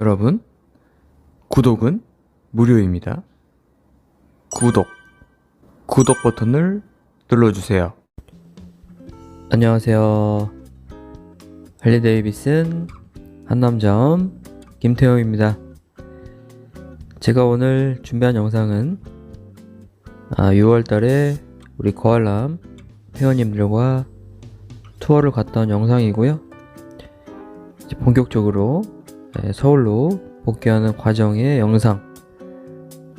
여러분, 구독은 무료입니다. 구독, 구독 버튼을 눌러주세요. 안녕하세요. 할리 데이비슨 한남점 김태형입니다. 제가 오늘 준비한 영상은 6월 달에 우리 거알람 회원님들과 투어를 온 영상이고요. 본격적으로 네, 서울로 복귀하는 과정의 영상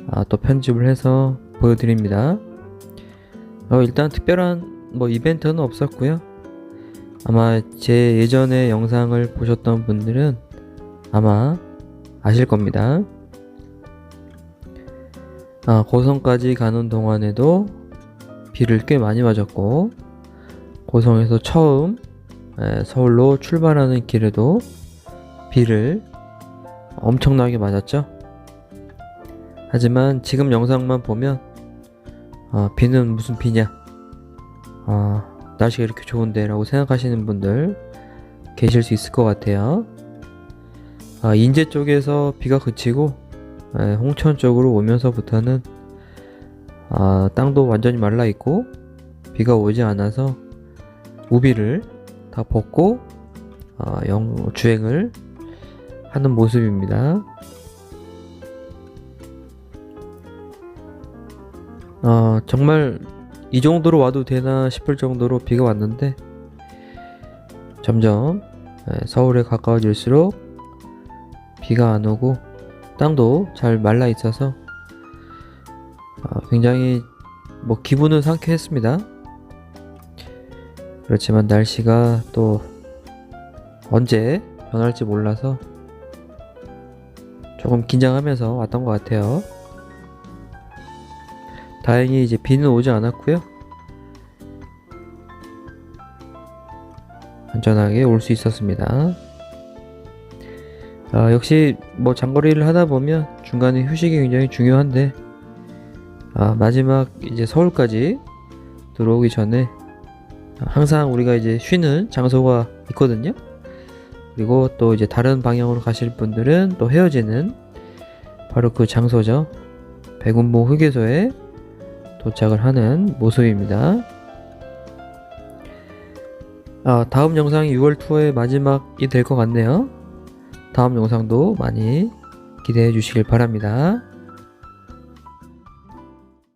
아, 또 편집을 해서 보여드립니다. 어, 일단 특별한 뭐 이벤트는 없었고요. 아마 제 예전의 영상을 보셨던 분들은 아마 아실 겁니다. 아, 고성까지 가는 동안에도 비를 꽤 많이 맞았고 고성에서 처음 에, 서울로 출발하는 길에도 비를 엄청나게 맞았죠. 하지만 지금 영상만 보면 아, 비는 무슨 비냐? 아, 날씨가 이렇게 좋은데 라고 생각하시는 분들 계실 수 있을 것 같아요. 아, 인제 쪽에서 비가 그치고 에, 홍천 쪽으로 오면서부터는 아, 땅도 완전히 말라 있고 비가 오지 않아서 우비를 다 벗고 아, 영, 주행을 하는 모습입니다. 아, 정말 이 정도로 와도 되나 싶을 정도로 비가 왔는데 점점 예, 서울에 가까워질수록 비가 안 오고 땅도 잘 말라 있어서 아, 굉장히 뭐 기분은 상쾌했습니다. 그렇지만 날씨가 또 언제 변할지 몰라서 조금 긴장하면서 왔던 것 같아요. 다행히 이제 비는 오지 않았고요. 안전하게 올 수 있었습니다. 아, 역시 뭐 장거리를 하다 보면 중간에 휴식이 굉장히 중요한데 아, 마지막 이제 서울까지 들어오기 전에 항상 우리가 이제 쉬는 장소가 있거든요. 그리고 또 이제 다른 방향으로 가실 분들은 또 헤어지는 바로 그 장소죠. 백운봉 휴게소에 도착을 하는 모습입니다. 아, 다음 영상이 6월 투어의 마지막이 될 것 같네요. 다음 영상도 많이 기대해 주시길 바랍니다.